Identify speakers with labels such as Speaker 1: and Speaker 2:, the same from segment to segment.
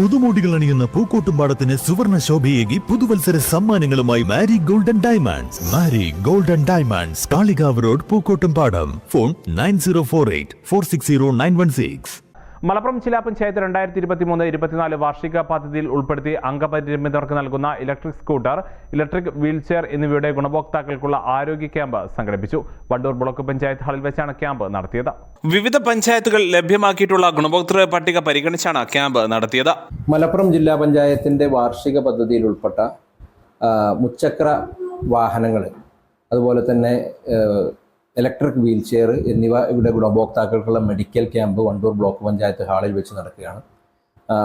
Speaker 1: പുതുമോടികൾ അണിയുന്ന പൂക്കോട്ടുംപാടത്തിന് സുവർണ ശോഭയേകി പുതുവത്സര സമ്മാനങ്ങളുമായി Mari golden diamonds. Mari golden diamonds Kalikavu road Pookkottumpadam. Phone nine zero four eight four six zero nine one six.
Speaker 2: Malappuram ജില്ലാ പഞ്ചായത്ത് രണ്ടായിരത്തി ഇരുപത്തി മൂന്ന് ഇരുപത്തിനാല് വാർഷിക പദ്ധതിയിൽ ഉൾപ്പെടുത്തി അംഗപരിമിതർക്ക് നൽകുന്ന ഇലക്ട്രിക് സ്കൂട്ടർ ഇലക്ട്രിക് വീൽചെയർ എന്നിവയുടെ ഗുണഭോക്താക്കൾക്കുള്ള ആരോഗ്യ ക്യാമ്പ് സംഘടിപ്പിച്ചു. വണ്ടൂർ ബ്ലോക്ക് പഞ്ചായത്ത് ഹാളിൽ വെച്ചാണ് ക്യാമ്പ് നടത്തിയത്. വിവിധ പഞ്ചായത്തുകൾ ലഭ്യമാക്കിയിട്ടുള്ള ഗുണഭോക്തൃ പട്ടിക പരിഗണിച്ചാണ് ക്യാമ്പ് നടത്തിയത്.
Speaker 3: മലപ്പുറം ജില്ലാ പഞ്ചായത്തിന്റെ വാർഷിക പദ്ധതിയിൽ ഉൾപ്പെട്ട മുച്ചക്ര വാഹനങ്ങൾ അതുപോലെ തന്നെ ഇലക്ട്രിക് വീൽ ചെയർ എന്നിവ ഇവിടെ ഗുണഭോക്താക്കൾക്കുള്ള medical camp Wandoor block panchayat ഹാളിൽ വെച്ച് നടക്കുകയാണ്.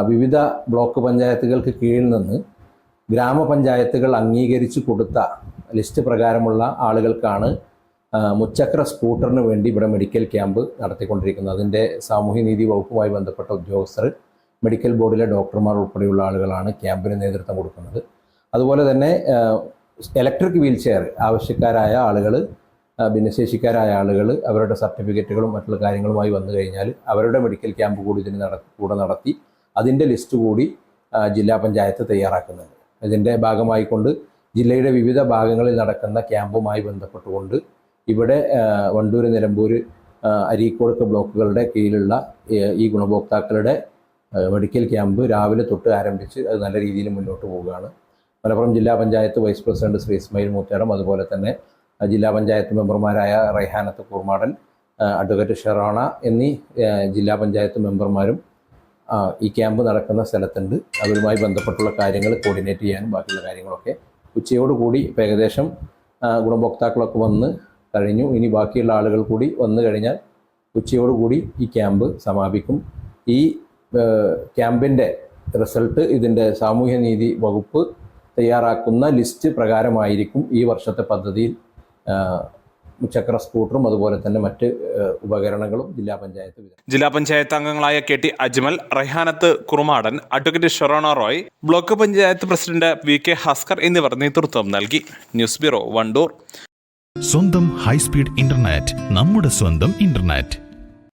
Speaker 3: വിവിധ ബ്ലോക്ക് പഞ്ചായത്തുകൾക്ക് കീഴിൽ നിന്ന് ഗ്രാമപഞ്ചായത്തുകൾ അംഗീകരിച്ചു കൊടുത്ത ലിസ്റ്റ് പ്രകാരമുള്ള ആളുകൾക്കാണ് മുച്ചക്ര സ്കൂട്ടറിന് വേണ്ടി ഇവിടെ മെഡിക്കൽ ക്യാമ്പ് നടത്തിക്കൊണ്ടിരിക്കുന്നത്. അതിന്റെ സാമൂഹ്യനീതി വകുപ്പുമായി ബന്ധപ്പെട്ട ഉദ്യോഗസ്ഥർ മെഡിക്കൽ ബോർഡിലെ ഡോക്ടർമാർ ഉൾപ്പെടെയുള്ള ആളുകളാണ് ക്യാമ്പിന് നേതൃത്വം കൊടുക്കുന്നത്. അതുപോലെ തന്നെ ഇലക്ട്രിക് വീൽ ചെയർ ആവശ്യക്കാരായ ആളുകൾ ഭിന്നശേഷിക്കാരായ ആളുകൾ അവരുടെ സർട്ടിഫിക്കറ്റുകളും മറ്റുള്ള കാര്യങ്ങളുമായി വന്നു കഴിഞ്ഞാൽ അവരുടെ മെഡിക്കൽ ക്യാമ്പ് കൂടി ഇതിന് നട കൂടെ നടത്തി അതിന്റെ ലിസ്റ്റ് കൂടി ജില്ലാ പഞ്ചായത്ത് തയ്യാറാക്കുന്നുണ്ട്. ഇതിന്റെ ഭാഗമായിക്കൊണ്ട് ജില്ലയുടെ വിവിധ ഭാഗങ്ങളിൽ നടക്കുന്ന ക്യാമ്പുമായി ബന്ധപ്പെട്ടുകൊണ്ട് ഇവിടെ വണ്ടൂർ നിലമ്പൂർ ആ, അരീക്കോട് ബ്ലോക്കുകളുടെ കീഴിലുള്ള ഈ ഗുണഭോക്താക്കളുടെ മെഡിക്കൽ ക്യാമ്പ് രാവിലെ തൊട്ട് ആരംഭിച്ച് അത് നല്ല രീതിയിൽ മുന്നോട്ട് പോവുകയാണ്. മലപ്പുറം ജില്ലാ പഞ്ചായത്ത് വൈസ് പ്രസിഡന്റ് ശ്രീ ഇസ്മയിൽ മൂത്തേടം അതുപോലെ തന്നെ ജില്ലാ പഞ്ചായത്ത് മെമ്പർമാരായ റൈഹാനത്ത് കൂർമാടൻ അഡ്വക്കേറ്റ് ഷെറോണ എന്നീ ജില്ലാ പഞ്ചായത്ത് മെമ്പർമാരും ഈ ക്യാമ്പ് നടക്കുന്ന സ്ഥലത്തുണ്ട്. അവരുമായി ബന്ധപ്പെട്ടുള്ള കാര്യങ്ങൾ കോർഡിനേറ്റ് ചെയ്യാനും ബാക്കിയുള്ള കാര്യങ്ങളൊക്കെ ഉച്ചയോടുകൂടി ഇപ്പം ഏകദേശം ഗുണഭോക്താക്കളൊക്കെ വന്ന് കഴിഞ്ഞു. ഇനി ബാക്കിയുള്ള ആളുകൾ കൂടി വന്നു കഴിഞ്ഞാൽ ഉച്ചയോടുകൂടി ഈ ക്യാമ്പ് സമാപിക്കും. ഈ ക്യാമ്പിന്റെ റിസൾട്ട് ഇതിന്റെ സാമൂഹ്യനീതി വകുപ്പ് തയ്യാറാക്കുന്ന ലിസ്റ്റ് പ്രകാരമായിരിക്കും ഈ വർഷത്തെ പദ്ധതിയിൽ മുച്ചക്ര സ്കൂട്ടറും അതുപോലെ തന്നെ മറ്റ് ഉപകരണങ്ങളും ജില്ലാ പഞ്ചായത്ത് വിതരണം
Speaker 2: ജില്ലാ പഞ്ചായത്ത് അംഗങ്ങളായ K T Ajmal Raihanath Kurumadan advocate Shorona Roy block panchayat president V K Haskar എന്നിവർ നേതൃത്വം നൽകി. News bureau Wandoor.
Speaker 1: സ്വന്തം ഹൈസ്പീഡ് ഇന്റർനെറ്റ് നമ്മുടെ സ്വന്തം ഇന്റർനെറ്റ്.